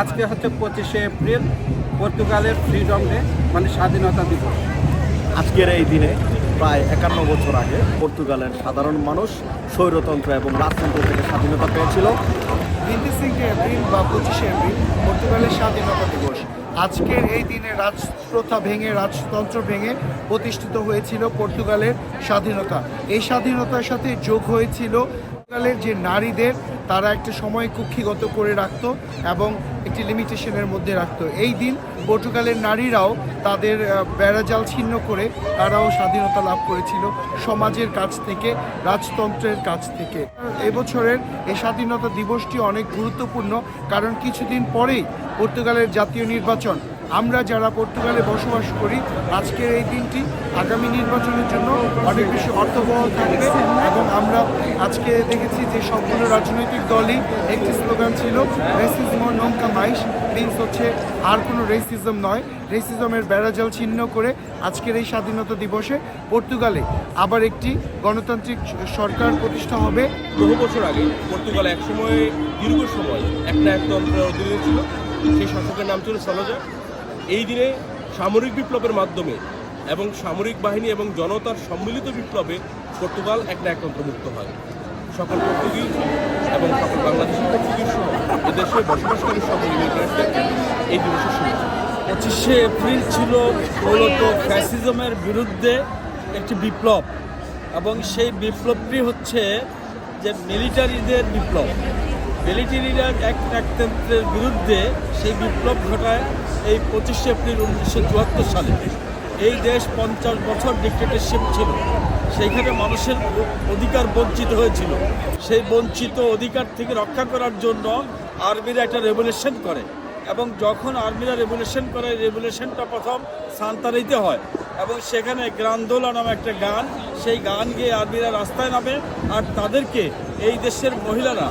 আজকে হচ্ছে পঁচিশে এপ্রিল পর্তুগালের ফ্রিডম ডে মানে স্বাধীনতা দিবস। আজকের এই দিনে প্রায় একান্ন বছর আগে পর্তুগালের সাধারণ মানুষ স্বৈরতন্ত্র এবং রাজতন্ত্র থেকে স্বাধীনতা পেয়েছিল। তিনটে এপ্রিল বা পঁচিশে এপ্রিল পর্তুগালের স্বাধীনতা দিবস। আজকের এই দিনে রাজপ্রথা ভেঙে রাজতন্ত্র ভেঙে প্রতিষ্ঠিত হয়েছিল পর্তুগালের স্বাধীনতা। এই স্বাধীনতার সাথে যোগ হয়েছিল পর্তুগালের যে নারীদের, তারা একটা সময় কুক্ষিগত করে রাখত এবং একটি লিমিটেশনের মধ্যে রাখত। এই দিন পর্তুগালের নারীরাও তাদের বেড়াজাল ছিন্ন করে তারাও স্বাধীনতা লাভ করেছিল সমাজের কাছ থেকে, রাজতন্ত্রের কাছ থেকে। এবছরের এই স্বাধীনতা দিবসটি অনেক গুরুত্বপূর্ণ কারণ কিছুদিন পরেই পর্তুগালের জাতীয় নির্বাচন। আমরা যারা পর্তুগালে বসবাস করি, আজকের এই দিনটি আগামী নির্বাচনের জন্য অনেক বেশি অর্থবহ থাকবে এবং আমরা আজকে দেখেছি যে সবগুলো রাজনৈতিক দলই একটি স্লোগান ছিল রেসিজম নৌকা মাইশ মিনস হচ্ছে আর কোনো রেসিজম নয়। রেসিজমের বেড়াজাল ছিন্ন করে আজকের এই স্বাধীনতা দিবসে পর্তুগালে আবার একটি গণতান্ত্রিক সরকার প্রতিষ্ঠা হবে। বহু বছর আগে পর্তুগাল একসময় দীর্ঘ সময় একটা একতন্ত্রের অধীনে ছিল, সেই শাসকের নাম ছিল সলোজা। এই দিনে সামরিক বিপ্লবের মাধ্যমে এবং সামরিক বাহিনী এবং জনতার সম্মিলিত বিপ্লবে পর্তুগাল একটা একতন্ত্র মুক্ত হয়। সকল পর্তুগিজ এবং সকল বাংলাদেশি পর্তুগিজ সহ এদেশে বসবাসকারী সকল ইমিগ্রেন্টদের এই দিবসের শুরু পঁচিশে এপ্রিল ছিল মূলত ফ্যাসিজমের বিরুদ্ধে একটি বিপ্লব এবং সেই বিপ্লবটি হচ্ছে যে মিলিটারিদের বিপ্লব। মিলিটারিরা এক একতন্ত্রের বিরুদ্ধে সেই বিপ্লব ঘটায় এই পঁচিশে এপ্রিল উনিশশো চুয়াত্তর সালে। এই দেশ পঞ্চাশ বছর ডিক্টেটরশিপ ছিল। সেইখানে মানুষের অধিকার বঞ্চিত হয়েছিল। সেই বঞ্চিত অধিকার থেকে রক্ষা করার জন্য আর্মিরা একটা রেভলিউশন করে এবং যখন আর্মিরা রেভলিউশন করে রেভলিউশনটা প্রথম সান্তারিতে হয় এবং সেখানে গ্রান্দোলা নামে একটা গান, সেই গান গিয়ে আর্মিরা রাস্তায় নামে আর তাদেরকে এই দেশের মহিলারা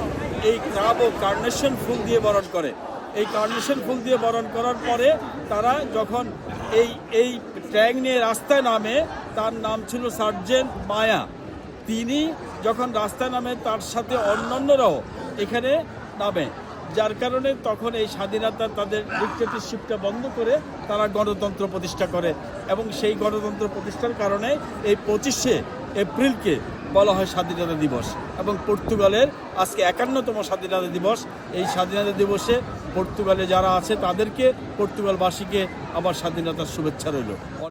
এই ক্রাব ও কার্নেশন ফুল দিয়ে বরণ করে। এই কার্নেশন ফুল দিয়ে বরণ করার পরে তারা যখন এই এই ট্যাঙ্ক নিয়ে রাস্তায় নামে তার নাম ছিল সার্জেন্ট মায়া। তিনি যখন রাস্তায় নামে, তার সাথে অন্যান্যরাও এখানে নামে। যার কারণে তখন এই স্বাধীনতা তাদের ডিক্টেটরশিপটা বন্ধ করে তারা গণতন্ত্র প্রতিষ্ঠা করে এবং সেই গণতন্ত্র প্রতিষ্ঠার কারণে এই পঁচিশে এপ্রিলকে বলা হয় স্বাধীনতা দিবস এবং পর্তুগালের আজকে একান্নতম স্বাধীনতা দিবস। এই স্বাধীনতা দিবসে পর্তুগালে যারা আছে, তাদেরকে পর্তুগালবাসীকে আমার স্বাধীনতার শুভেচ্ছা রইল।